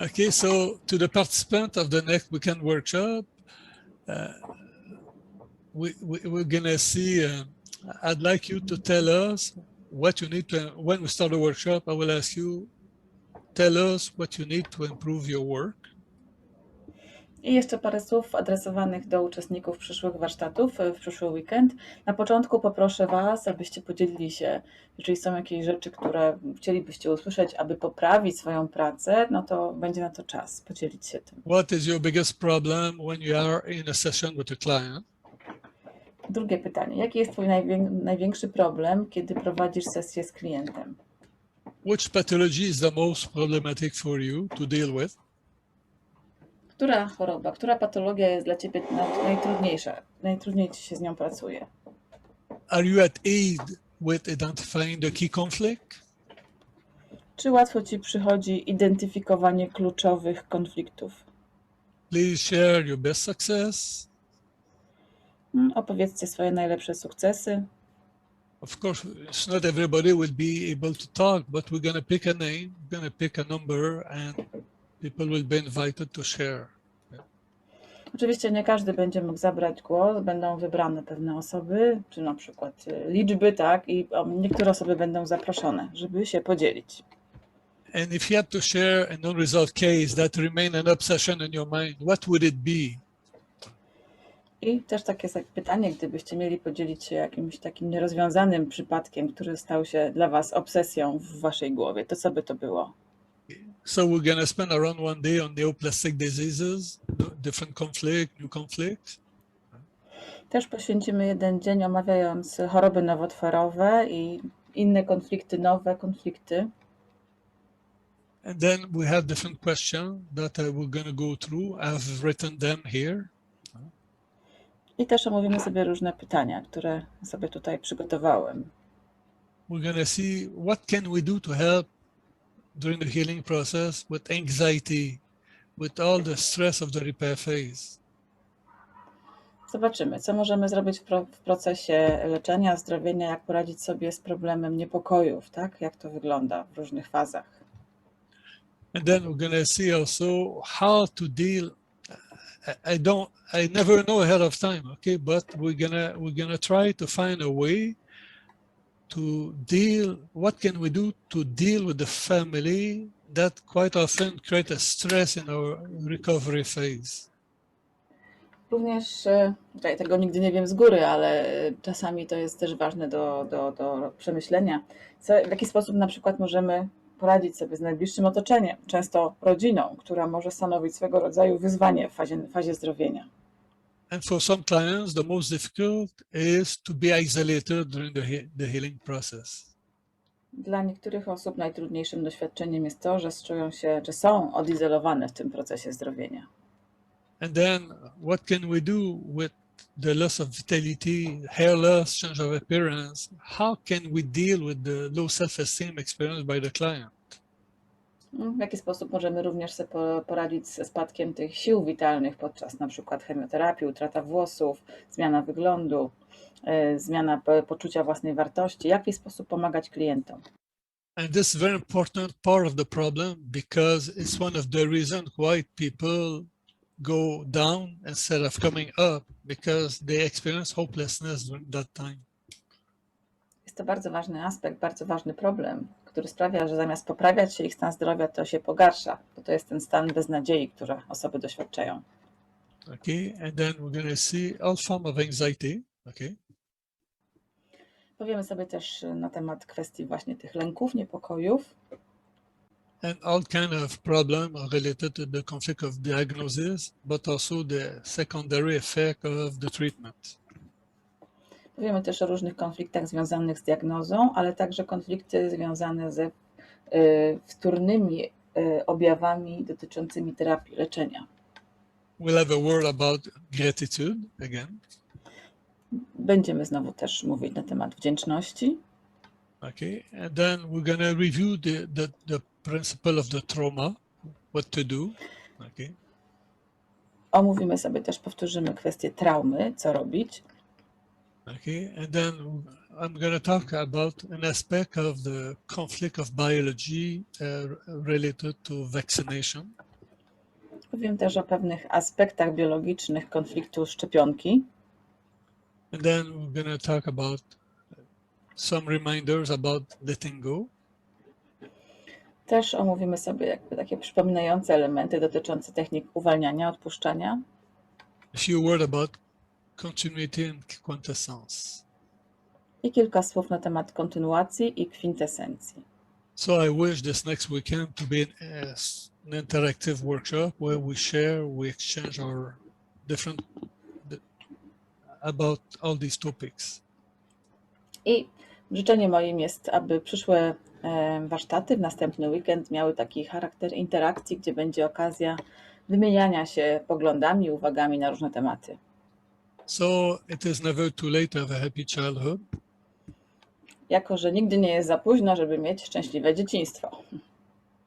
Okay, so to the participant of the next weekend workshop, uh, we, we, we're gonna see, uh, I'd like you to tell us what you need to, when we start the workshop, I will ask you, tell us what you need to improve your work. I jeszcze parę słów adresowanych do uczestników przyszłych warsztatów e, w przyszły weekend. Na początku poproszę Was, abyście podzielili się, jeżeli są jakieś rzeczy, które chcielibyście usłyszeć, aby poprawić swoją pracę, no to będzie na to czas podzielić się tym. What is your biggest problem when you are in a session with a client? Drugie pytanie. Jaki jest Twój najwię- największy problem, kiedy prowadzisz sesję z klientem? Which pathology is the most problematic for you to deal with? Która choroba, która patologia jest dla Ciebie naj- najtrudniejsza, najtrudniej Ci się z nią pracuje? Are you at aid with identifying the key conflict? Czy łatwo Ci przychodzi identyfikowanie kluczowych konfliktów? Please share your best success. Mm, Opowiedzcie swoje najlepsze sukcesy. Of course, it's not everybody will be able to talk, but we're going to pick a name, we're going to pick a number, and people will be invited to share. Oczywiście nie każdy będzie mógł zabrać głos, będą wybrane pewne osoby, czy na przykład y, liczby, tak, i niektóre osoby będą zaproszone, żeby się podzielić. And if you had to share an unresolved case that remained an obsession in your mind, what would it be? I też takie pytanie, gdybyście mieli podzielić się jakimś takim nierozwiązanym przypadkiem, który stał się dla Was obsesją w Waszej głowie, to co by to było? So we're going to spend around one day on neoplastic diseases, different conflict, new conflicts. Też poświęcimy jeden dzień omawiając choroby nowotworowe i inne konflikty, nowe konflikty. And then we have different questions that uh, we're going to go through. I've written them here. I też omówimy sobie różne pytania, które sobie tutaj przygotowałem. We're going to see what can we do to help during the healing process with anxiety, with all the stress of the repair phase. Zobaczymy, co możemy zrobić w, pro, w procesie leczenia, zdrowienia, jak poradzić sobie z problemem niepokojów, tak? Jak to wygląda w różnych fazach. And then we're to see also how to deal. I- I don't, I never know ahead of time, okay, but we're gonna we're gonna try to find a way to deal. What can we do to deal with the family that quite often create a stress in our recovery phase? Również, e, tutaj tego nigdy nie wiem z góry, ale czasami to jest też ważne do, do, do przemyślenia. Co, w jaki sposób na przykład możemy poradzić sobie z najbliższym otoczeniem, często rodziną, która może stanowić swego rodzaju wyzwanie w fazie, fazie zdrowienia. And for some clients, the most difficult is to be isolated during the, he- the healing process. Dla niektórych osób najtrudniejszym doświadczeniem jest to, że czują się, że są odizolowane w tym procesie zdrowienia. And then what can we do with the loss of vitality, hair loss, change of appearance? How can we deal with the low self-esteem experienced by the client? W jaki sposób możemy również sobie po- poradzić ze spadkiem tych sił witalnych podczas na przykład chemioterapii, utrata włosów, zmiana wyglądu, e, zmiana po- poczucia własnej wartości? W jaki sposób pomagać klientom? And this is very important part of the problem because it's one of the reasons why people go down instead of coming up because they experience hopelessness during that time. Jest to bardzo ważny aspekt, bardzo ważny problem, który sprawia, że zamiast poprawiać się ich stan zdrowia, to się pogarsza. Bo to jest ten stan beznadziei, które osoby doświadczają. Okay, and then we're going to see all form of anxiety. Okay, Powiemy sobie też na temat kwestii właśnie tych lęków, niepokojów, and all kind of problem related to the conflict of diagnosis, but also the secondary effect of the treatment. Powiemy też o różnych konfliktach związanych z diagnozą, ale także konflikty związane ze y, wtórnymi y, objawami dotyczącymi terapii, leczenia. We'll have a word about gratitude again. Będziemy znowu też mówić na temat wdzięczności. Okay, and then we're to review the, the, the principle of the trauma, what to do. Okay, Omówimy sobie też, powtórzymy kwestię traumy, co robić. Okay, and then I'm going to talk about an aspect of the conflict of biology uh, related to vaccination. Powiem też o pewnych aspektach biologicznych konfliktu szczepionki. And then we're going to talk about some reminders about letting go. Też omówimy sobie jakby takie przypominające elementy dotyczące technik uwalniania, odpuszczania. A few words about continuity and quintessence. I kilka słów na temat kontynuacji i kwintesencji. So I wish this next weekend to be an, as- an interactive workshop where we share, we exchange our different about all these topics. I życzeniem moim jest, aby przyszłe warsztaty w następny weekend miały taki charakter interakcji, gdzie będzie okazja wymieniania się poglądami, uwagami na różne tematy. So it is never too late to have a happy childhood. Jako, że nigdy nie jest za późno, żeby mieć szczęśliwe dzieciństwo.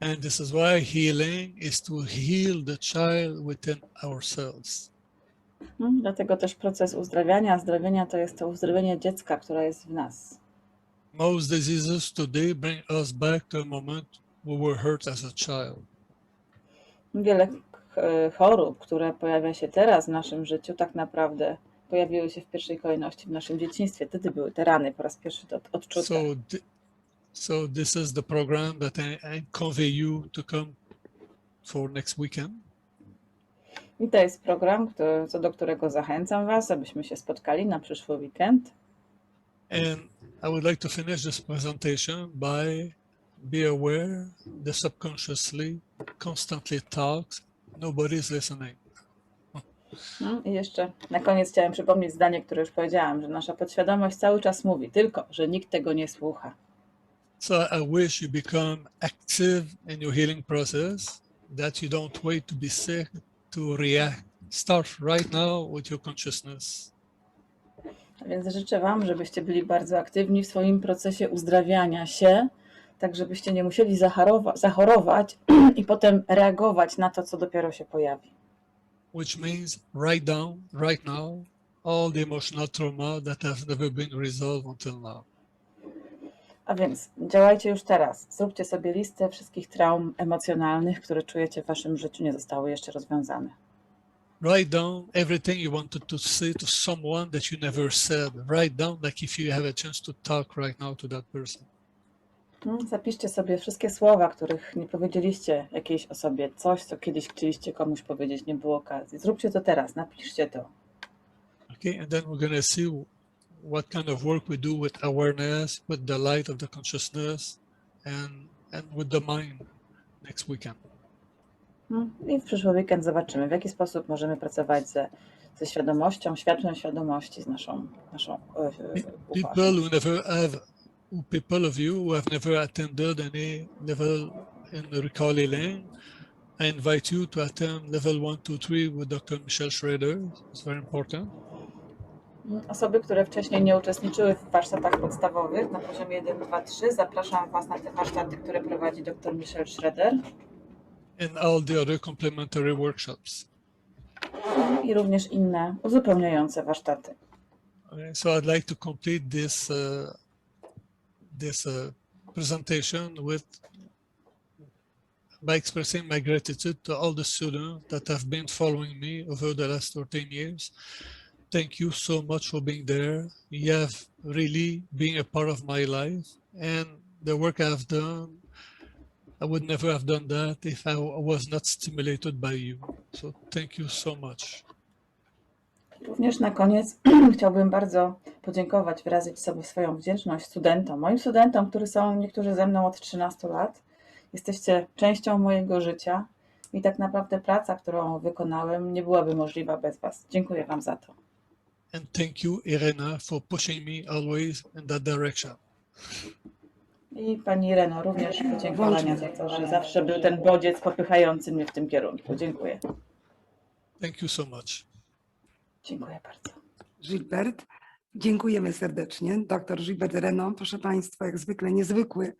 And this is why healing is to heal the child within ourselves. Mm, Dlatego też proces uzdrawiania, zdrowienia to jest to uzdrowienie dziecka, które jest w nas. Most diseases today bring us back to a moment we were hurt as a child. Wiele chorób, które pojawia się teraz w naszym życiu, tak naprawdę pojawiły się w pierwszej kolejności w naszym dzieciństwie. Wtedy były te rany po raz pierwszy od- odczute. So, so this is the program that I, I convey you to come for next weekend. I to jest program, który, co do którego zachęcam Was, abyśmy się spotkali na przyszły weekend. And I would like to finish this presentation by be aware the subconsciously constantly talks, nobody's listening. No I jeszcze na koniec chciałem przypomnieć zdanie, które już powiedziałam, że nasza podświadomość cały czas mówi, tylko że nikt tego nie słucha. So I wish you become active in your healing process, that you don't wait to be sick to react. Start right now with your consciousness. A Więc życzę Wam, żebyście byli bardzo aktywni w swoim procesie uzdrawiania się, tak żebyście nie musieli zachorowa- zachorować i potem reagować na to, co dopiero się pojawi. which means write down right now all the emotional trauma that have never been resolved until now. A więc działajcie już teraz. Zróbcie sobie listę wszystkich traum emocjonalnych, które czujecie w Waszym życiu, nie zostały jeszcze rozwiązane. Write down everything you wanted to say to someone that you never said. Write down like if you have a chance to talk right now to that person. Mm, Zapiszcie sobie wszystkie słowa, których nie powiedzieliście jakiejś osobie, coś, co kiedyś chcieliście komuś powiedzieć, nie było okazji. Zróbcie to teraz, napiszcie to. Okay, and then we're gonna see what kind of work we do with awareness, with the light of the consciousness, and and with the mind next weekend. Mm, I w przyszły weekend zobaczymy, w jaki sposób możemy pracować ze, ze świadomością, światłem świadomości, z naszą, naszą e, People uważnością. who never have, people of you who have never attended any level in the recall healing, I invite you to attend level one, two, three with Dr. Michelle Schrader. It's very important. Mm, Osoby, które wcześniej nie uczestniczyły w warsztatach podstawowych na poziomie 1, 2, 3, zapraszam Was na te warsztaty, które prowadzi dr Michel Schroeder And all the other complementary workshops. i również inne uzupełniające warsztaty. Okay, so I'd like to complete this uh, this uh, presentation with by expressing my gratitude to all the students that have been following me over the last 13 years. Thank you so much for being there. You have really been a part of my life and the work I've done. I would never have done that if I was not stimulated by you. So thank you so much. Również na koniec chciałbym bardzo podziękować, wyrazić sobie swoją wdzięczność studentom, moim studentom, którzy są niektórzy ze mną od 13 lat. Jesteście częścią mojego życia i tak naprawdę praca, którą wykonałem, nie byłaby możliwa bez Was. Dziękuję Wam za to. And thank you, Irena, for pushing me always in that direction. I Pani Reno, również podziękowania za to, że zawsze był ten bodziec popychający mnie w tym kierunku. Dziękuję. Thank you so much. Dziękuję bardzo. Gilbert. Dziękujemy serdecznie. Doktor Gilbert Reno, proszę Państwa, jak zwykle niezwykły,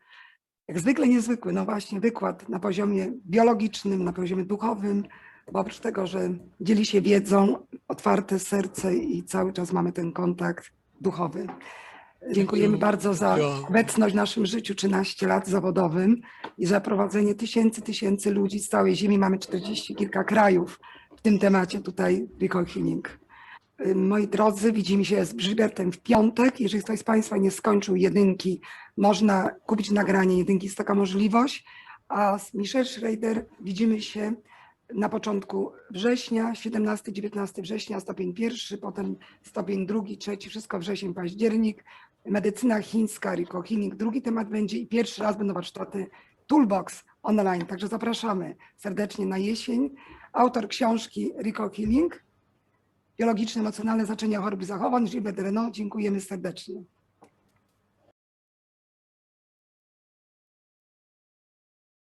jak zwykle niezwykły, no właśnie, wykład na poziomie biologicznym, na poziomie duchowym, bo oprócz tego, że dzieli się wiedzą, otwarte serce i cały czas mamy ten kontakt duchowy. Dziękujemy bardzo za obecność w naszym życiu 13 lat zawodowym i za prowadzenie tysięcy, tysięcy ludzi z całej ziemi. Mamy 40 kilka krajów w tym temacie tutaj Recall Healing. Y, Moi drodzy, widzimy się z Brzybertem w piątek. Jeżeli ktoś z Państwa nie skończył jedynki, można kupić nagranie jedynki, jest taka możliwość. A z Michelle Schrader widzimy się na początku września, 17-19 września, stopień pierwszy, potem stopień drugi, trzeci, wszystko wrzesień, październik. Medycyna chińska, Rico Healing, drugi temat będzie i pierwszy raz będą warsztaty Toolbox online, także zapraszamy serdecznie na jesień. Autor książki Rico Healing, biologiczne, emocjonalne znaczenia chorób i zachowań, Gilbert Renaud, dziękujemy serdecznie.